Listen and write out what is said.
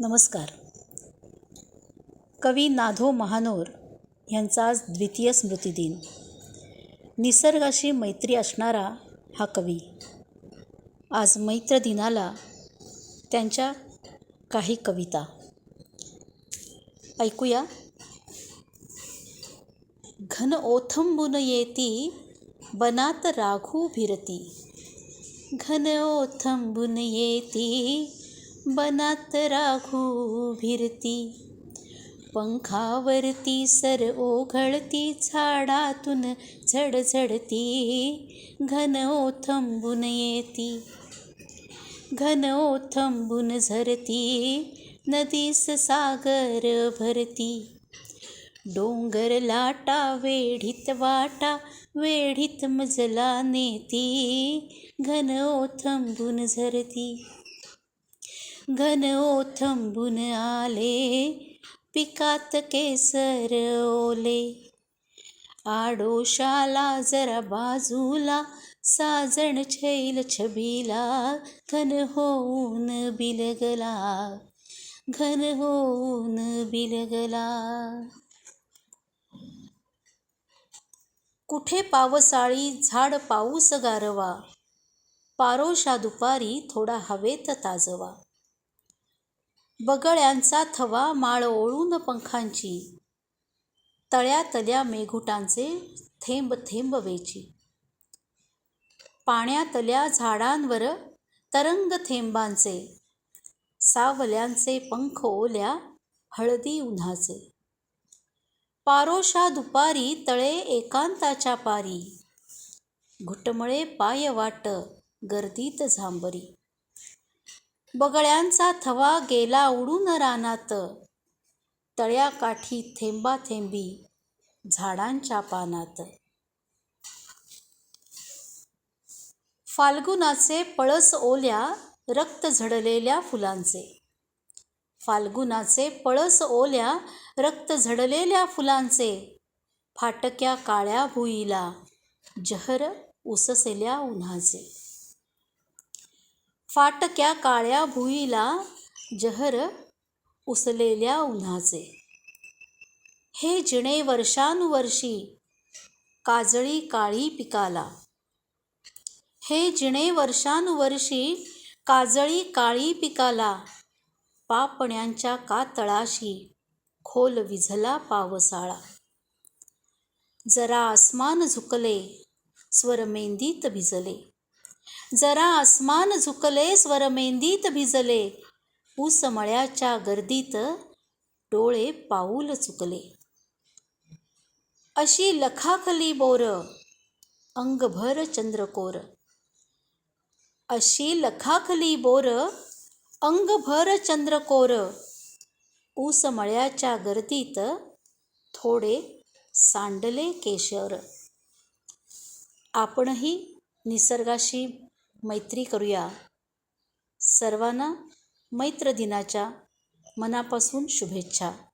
नमस्कार. कवी नाधो महानोर यांचा आज द्वितीय स्मृतिदिन. निसर्गाशी मैत्री असणारा हा कवी. आज मैत्र दिनाला त्यांच्या काही कविता. ऐकूया. घन ओथंबून येती बनात राघू भिरती. घन ओथंबून येती बनात राघू भिरती. पंखावरती सर ओघळती झाडातून झडझडती. घन ओथंबून येती. घन ओथंबून झरती नदीस सागर भरती. डोंगर लाटा वेढीत वाटा वेढीत मजला नेती. घन ओथंबून झरती. घन ओथंबुन आले पिकात केसर ओले. आडोशाला जरा बाजूला साजण छैल छबीला घन होऊन बिलगला. घन होऊन बिलगला. कुठे पावसाळी झाड पाऊस गारवा? पारोशा दुपारी थोडा हवेत ताजवा. बगळ्यांचा थवा माळ ओळून पंखांची. तळ्यातल्या मेघुटांचे थेंब थेंब वेची. पाण्यातल्या झाडांवर तरंग थेंबांचे. सावल्यांचे पंख ओल्या हळदी उन्हाचे. पारोशा दुपारी तळे एकांताच्या पारी. घुटमळे पाय वाट गर्दीत झांबरी. बगळ्यांचा थवा गेला उडून रानात. तळ्याकाठी थेंबा थेंबी झाडांच्या पानात. फाल्गुनाचे पळस ओल्या रक्त झडलेल्या फुलांचे. फाल्गुनाचे पळस ओल्या रक्त झडलेल्या फुलांचे. फाटक्या काळ्या भुईला जहर उससेल्या उन्हाचे. फाटक्या काळ्या भुईला जहर उसलेल्या उन्हाचे. हे जिणे वर्षानुवर्षी काजळी काळी पिकाला. हे जिणे वर्षानुवर्षी काजळी काळी पिकाला पापण्यांच्या कातळाशी खोल विझला पावसाळा. जरा आसमान झुकले स्वर मेंदीत भिजले. जरा आसमान झुकले स्वर मेंदीत भिजले. उसमळ्याच्या गर्दीत डोळे पाऊल चुकले. अशी लखाखली बोर अंगभर चंद्रकोर. अशी लखाखली बोर अंगभर चंद्रकोर. उसमळ्याच्या गर्दीत थोडे सांडले केशर. आपणही निसर्गाशी मैत्री करूया. सर्वांना मैत्र दिनाच्या मनापासून शुभेच्छा.